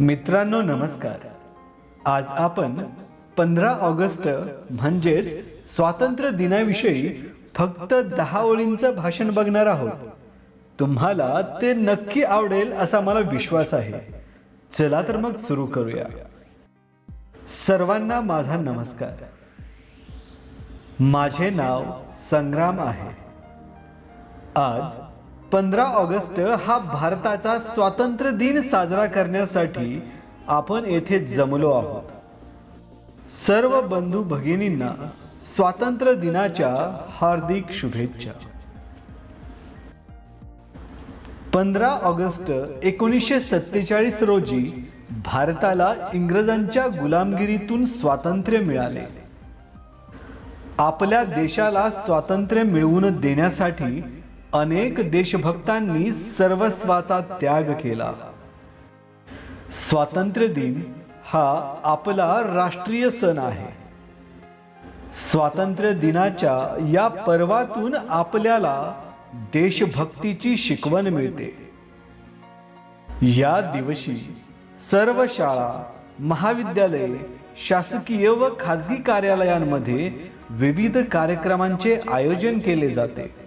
मित्रांनो नमस्कार. आज आपण पंधरा ऑगस्ट म्हणजेच स्वातंत्र्य दिनाविषयी फक्त दहा ओळींचं भाषण बघणार आहोत. तुम्हाला ते नक्की आवडेल असा मला विश्वास आहे. चला तर मग सुरू करूया. सर्वांना माझा नमस्कार. माझे नाव संग्राम आहे. आज पंधरा ऑगस्ट हा भारताचा स्वातंत्र्य दिन साजरा करण्यासाठी आपण येथे जमलो आहोत. सर्व बंधू भगिनींना स्वातंत्र्य दिनाच्या हार्दिक शुभेच्छा. पंधरा ऑगस्ट एकोणीसशे सत्तेचाळीस रोजी भारताला इंग्रजांच्या गुलामगिरीतून स्वातंत्र्य मिळाले. आपल्या देशाला स्वातंत्र्य मिळवून देण्यासाठी अनेक देशभक्तांनी सर्वस्वाचा त्याग केला. स्वातंत्र्य दिन हा आपला राष्ट्रीय सण आहे. स्वातंत्र्य दिनाच्या या पर्वातून आपल्याला देशभक्तीची शिकवण मिळते. या दिवशी सर्व शाळा महाविद्यालये शासकीय व खाजगी कार्यालयांमध्ये विविध कार्यक्रमांचे आयोजन केले जाते.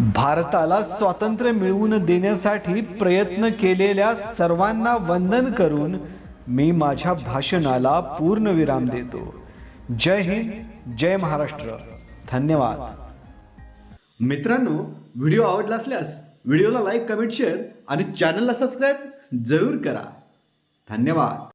भारताला स्वातंत्र्य मिळवून देण्यासाठी प्रयत्न केलेल्या सर्वांना वंदन करून मी माझ्या भाषणाला पूर्ण विराम देतो. जय हिंद जय महाराष्ट्र. धन्यवाद. मित्रांनो व्हिडिओ आवडला असल्यास व्हिडिओला लाईक कमेंट शेअर आणि चॅनलला सबस्क्राईब जरूर करा. धन्यवाद.